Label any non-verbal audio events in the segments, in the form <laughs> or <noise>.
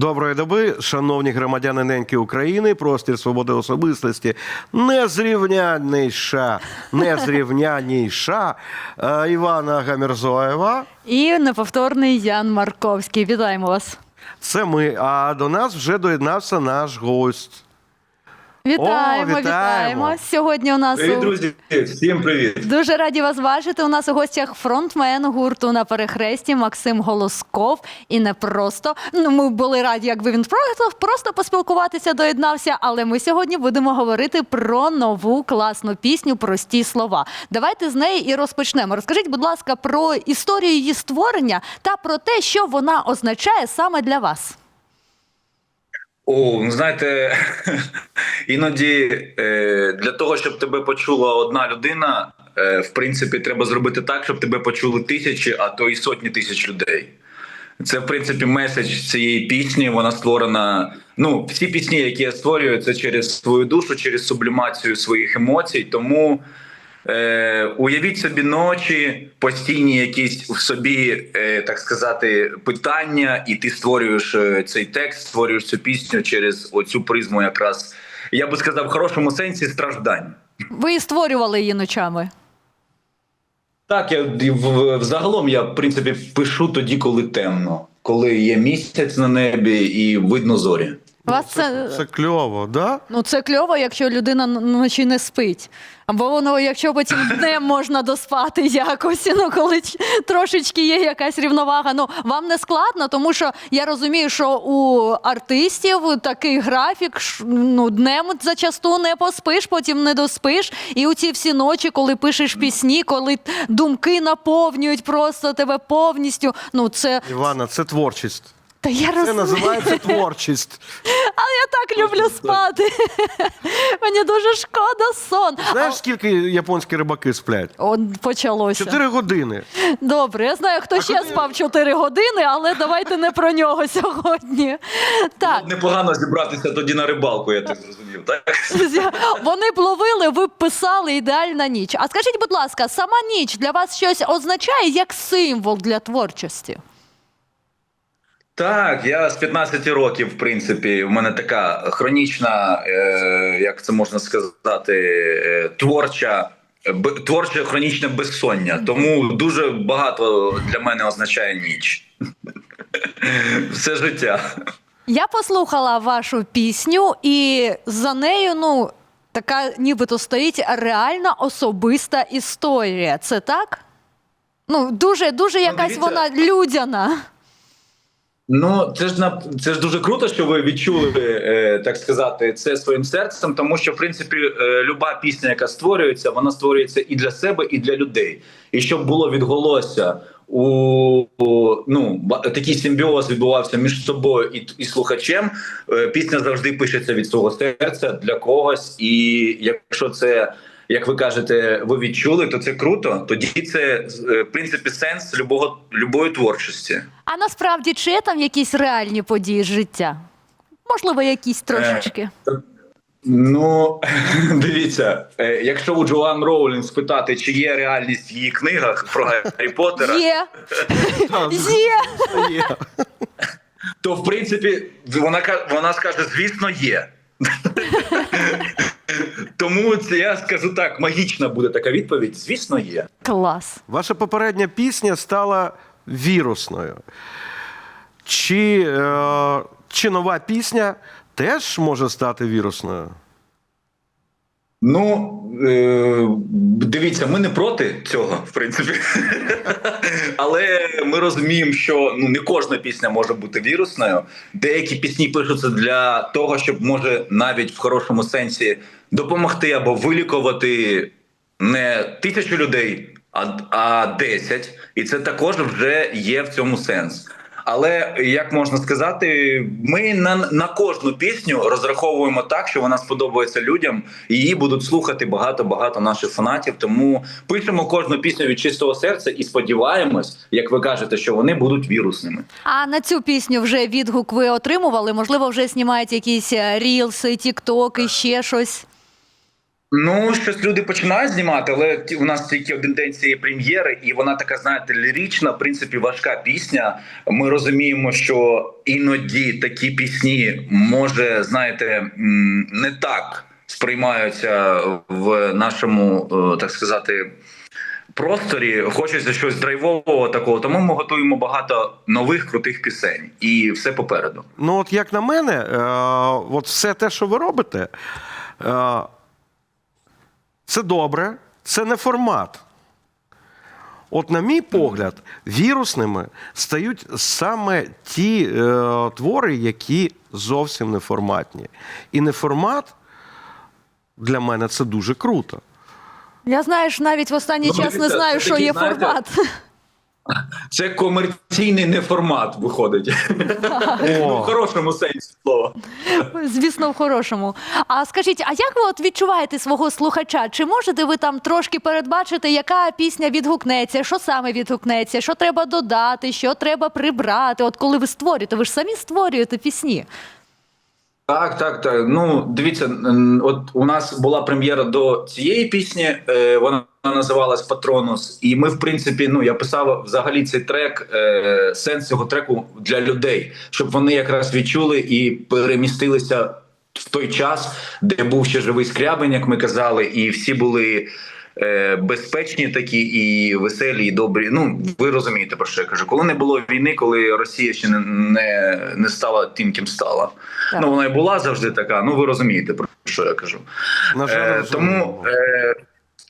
Доброї доби, шановні громадяни неньки України, простір свободи особистості, незрівнянніша, незрівнянніша е, Івана Гамірзоєва. І неповторний Ян Марковський. Вітаємо вас. Це ми. А до нас вже доєднався наш гость. Вітаємо, вітаємо. вітаємо. Сьогодні у нас Привіт, у- друзі! Всім привіт! дуже раді вас бачити. У нас у гостях фронтмен гурту на перехресті Максим Голосков. І не просто ну ми були раді, якби він просто, просто поспілкуватися доєднався. Але ми сьогодні будемо говорити про нову класну пісню Прості слова. Давайте з неї і розпочнемо. Розкажіть, будь ласка, про історію її створення та про те, що вона означає саме для вас. О, ну знаєте, <laughs> іноді е, для того, щоб тебе почула одна людина, е, в принципі, треба зробити так, щоб тебе почули тисячі, а то і сотні тисяч людей. Це, в принципі, меседж цієї пісні. Вона створена. Ну, всі пісні, які я створюю, це через свою душу, через сублімацію своїх емоцій. Тому е, уявіть собі ночі, постійні якісь в собі, е, так сказати, питання, і ти створюєш е, цей текст, створюєш цю пісню через оцю призму, якраз я би сказав, в хорошому сенсі страждань. Ви і створювали її ночами. Так, я в- взагалом я в принципі пишу тоді, коли темно, коли є місяць на небі і видно зорі. Вас це, Це кльово, да? ну це кльово, якщо людина вночі не спить. Або воно, якщо потім <coughs> днем можна доспати якось, ну коли трошечки є якась рівновага. Ну вам не складно, тому що я розумію, що у артистів такий графік, ну днем зачасту не поспиш, потім не доспиш. І у ці всі ночі, коли пишеш пісні, коли думки наповнюють просто тебе повністю. Ну це Івана, це творчість. Та я Це розумію. називається творчість. <laughs> Але я так люблю спати. <laughs> Мені дуже шкода сон. Знаєш, скільки японські рибаки сплять? От почалося. Чотири години. Добре, я знаю, хто ще спав 4 години, але давайте не про нього <laughs> сьогодні. Так, Непогано зібратися тоді на рибалку, я так зрозумів. Так вони б ловили, ви б писали ідеальна ніч. А скажіть, будь ласка, сама ніч для вас щось означає як символ для творчості? Так, я з 15 років, в принципі, в мене така хронічна, е, як це можна сказати, е, творча. Творче хронічне безсоння, тому дуже багато для мене означає ніч. <laughs> Все життя. Я послухала вашу пісню, і за нею, ну, така нібито стоїть реальна особиста історія. Це так? Ну, дуже, дуже якась дивіться. вона людяна. Ну, це ж на це ж дуже круто, що ви відчули, е, так сказати, це своїм серцем, тому що в принципі е, люба пісня, яка створюється, вона створюється і для себе, і для людей. І щоб було відголосся у, у ну такий симбіоз відбувався між собою і, і слухачем. е, Пісня завжди пишеться від свого серця для когось. І якщо це як ви кажете, ви відчули, то це круто. Тоді це е, в принципі сенс любого любої творчості. А насправді чи є там якісь реальні події з життя? Можливо, якісь трошечки. Ну <laughs> дивіться, е, якщо у Джоан Роулінг спитати, чи є реальність в її книгах про Гаррі Поттера, Є, <laughs> є. то в принципі вона ка- вона скаже, звісно, є. <laughs> Тому це я скажу так: магічна буде така відповідь. Звісно, є. Клас. Ваша попередня пісня стала вірусною. Чи, е, чи нова пісня теж може стати вірусною? Ну е, дивіться, ми не проти цього, в принципі. <laughs> Але ми розуміємо, що ну не кожна пісня може бути вірусною. Деякі пісні пишуться для того, щоб може навіть в хорошому сенсі допомогти або вилікувати не тисячу людей, а, а 10. І це також вже є в цьому сенс. Але як можна сказати, ми на, на кожну пісню розраховуємо так, що вона сподобається людям, її будуть слухати багато-багато наших фанатів. Тому пишемо кожну пісню від чистого серця і сподіваємось, як ви кажете, що вони будуть вірусними. А на цю пісню вже відгук ви отримували? Можливо, вже знімають якісь е, рілси, тіктоки, ще щось. Ну, щось люди починають знімати, але у нас тільки один день цієї прем'єри, і вона така, знаєте, лірична, в принципі, важка пісня. Ми розуміємо, що іноді такі пісні може, знаєте, не так сприймаються в нашому, е, так сказати. Просторі хочеться щось драйвового такого, тому ми готуємо багато нових крутих пісень, і все попереду. Ну, от як на мене, е, от все те, що ви робите, е, це добре, це не формат. От, на мій погляд, вірусними стають саме ті е, твори, які зовсім не форматні. І не формат для мене це дуже круто. Я знаєш, навіть в останній Ну, час не знаю, це що є знаєте, формат. Це комерційний неформат виходить. Ну, <laughs> в хорошому сенсі слова. Звісно, в хорошому. А скажіть, а як ви от відчуваєте свого слухача? Чи можете ви там трошки передбачити, яка пісня відгукнеться, що саме відгукнеться, що треба додати, що треба прибрати? От коли ви створюєте, ви ж самі створюєте пісні. Так, так, так. Ну, дивіться, от у нас була прем'єра до цієї пісні, е, вона називалась Патронус. І ми, в принципі, ну я писав взагалі цей трек, е, сенс цього треку для людей, щоб вони якраз відчули і перемістилися в той час, де був ще живий скрябень, як ми казали, і всі були. е, Безпечні такі і веселі, і добрі. Ну ви розумієте про що я кажу. Коли не було війни, коли Росія ще не, не, не стала тим, ким стала. Так. Ну вона і була завжди така. Ну ви розумієте про що я кажу. На жаль, Е, тому е,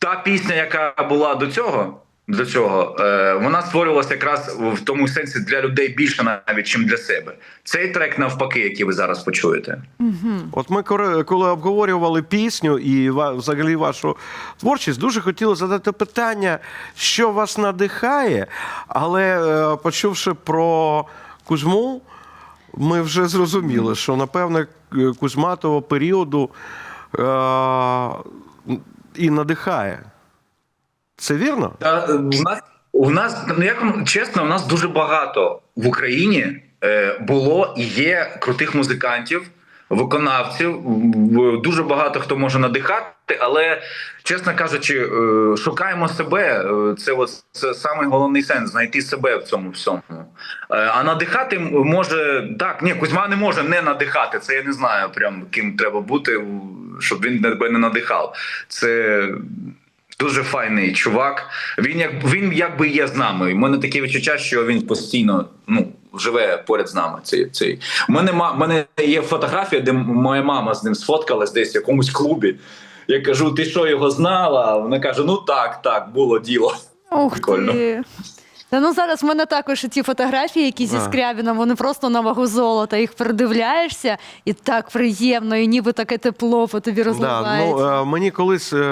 та пісня, яка була до цього, до цього, е, вона створювалася якраз в тому сенсі для людей більше навіть, чим для себе. Цей трек навпаки, який ви зараз почуєте. От ми коли, обговорювали пісню і взагалі вашу творчість, дуже хотіли задати питання, що вас надихає, але е, почувши про Кузьму, ми вже зрозуміли, що напевне е, Кузьма того періоду е, і надихає. Це вірно? Та, е, в нас у нас ну як чесно, у нас дуже багато в Україні е, було і є крутих музикантів, виконавців. Дуже багато хто може надихати, але чесно кажучи, е, шукаємо себе. Е, Це от самий головний сенс знайти себе в цьому всьому. Е, А надихати може так. Ні, Кузьма не може не надихати. Це я не знаю, прям ким треба бути, щоб він тебе не надихав. Це Дуже файний чувак. Він як він якби є з нами. У мене таке відчуття, що він постійно ну живе поряд з нами. Цей цей у мене ма мене є фотографія, де моя мама з ним сфоткалась десь в якомусь клубі. Я кажу: ти що його знала? Вона каже: Ну так, так, було діло. Ух Прикольно. ти. Та ну зараз в мене також ці фотографії, які зі. Скрябіном, вони просто на вагу золота. Їх придивляєшся, і так приємно, і ніби таке тепло по тобі Да, ну, е, мені колись е,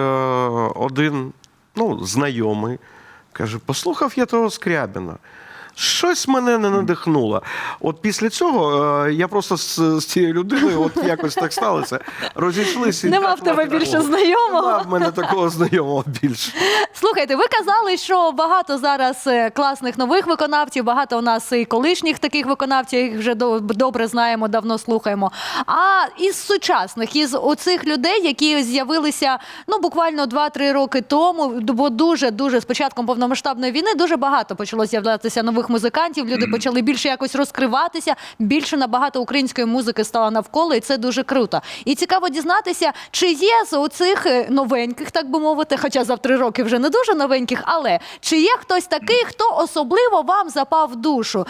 один ну, знайомий каже: послухав я того Скрябіна. Щось мене не надихнуло. От після цього е, я просто з, з цією людиною, от якось так сталося, розійшлися. Нема в тебе такого. більше знайомого? Нема в мене такого знайомого більше. Слухайте, ви казали, що багато зараз е, класних нових виконавців, багато у нас і колишніх таких виконавців, їх вже до- добре знаємо, давно слухаємо. А із сучасних, із оцих людей, які з'явилися ну буквально 2-3 роки тому, бо дуже дуже з початком повномасштабної війни дуже багато почало з'являтися нових музикантів. Люди почали більше якось розкриватися, більше набагато української музики стало навколо, і це дуже круто. І цікаво дізнатися, чи є з оцих е, новеньких, так би мовити, хоча за три роки вже не дуже новеньких, але чи є хтось такий, хто особливо вам запав в душу,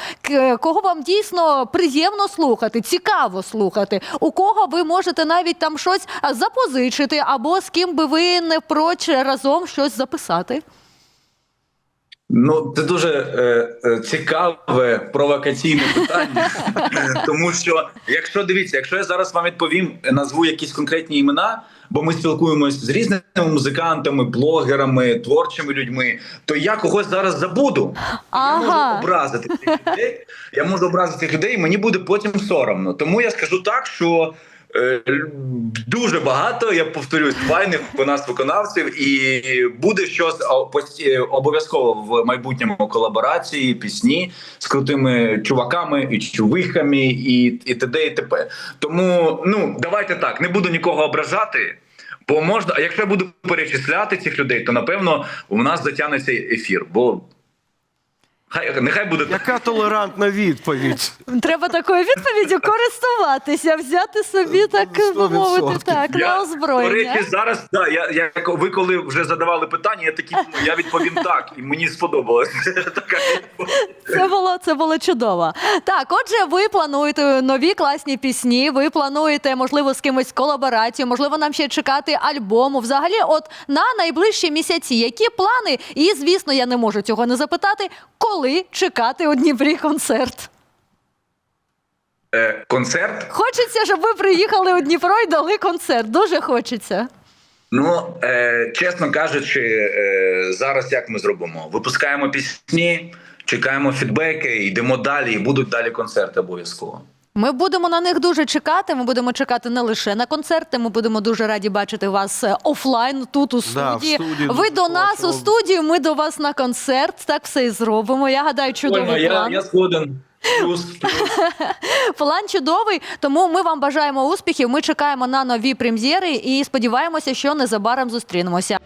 кого вам дійсно приємно слухати, цікаво слухати, у кого ви можете навіть там щось запозичити, або з ким би ви не проч разом щось записати? Ну, це дуже е, е, цікаве провокаційне питання. <laughs> Тому що, якщо дивіться, якщо я зараз вам відповім, назву якісь конкретні імена, бо ми спілкуємось з різними музикантами, блогерами, творчими людьми, то я когось зараз забуду. Я можу образити цих людей. Я можу образити цих людей, і мені буде потім соромно. Тому я скажу так, що. Е, Дуже багато, я повторюсь, файних у нас виконавців, і буде щось о, обов'язково в майбутньому колаборації, пісні з крутими чуваками і чувихами, і, і т.д. і т.п. Тому ну давайте так, не буду нікого ображати. Бо можна, якщо я буду перечисляти цих людей, то напевно у нас затягнеться ефір. Бо хай нехай буде так. Яка толерантна відповідь? Треба такою відповіддю користуватися, взяти собі так би Сто мовити, відсотків. так, на до озброєння. речі, зараз да, я, я ви коли вже задавали питання, я такі ну, я відповім так, і мені сподобалось <laughs> така. Це було це було чудово. Так, отже, ви плануєте нові класні пісні. Ви плануєте, можливо, з кимось колаборацію, можливо, нам ще чекати альбому. Взагалі, от на найближчі місяці, які плани? І звісно, я не можу цього не запитати, коли чекати у Дніпрі концерт. Е, концерт. Хочеться, щоб ви приїхали у Дніпро і дали концерт. Дуже хочеться. Ну е, чесно кажучи, е, зараз як ми зробимо? Випускаємо пісні, чекаємо фідбеки, йдемо далі, і будуть далі концерти обов'язково. Ми будемо на них дуже чекати. Ми будемо чекати не лише на концерти. Ми будемо дуже раді бачити вас е, офлайн тут у Да, в студії. студії ви дуже до нас хочемо. у студію. Ми до вас на концерт. Так все і зробимо. Я гадаю, чудовий план. згоден. Плюс, <laughs> плюс. План чудовий. Тому ми вам бажаємо успіхів. Ми чекаємо на нові прем'єри і сподіваємося, що незабаром зустрінемося.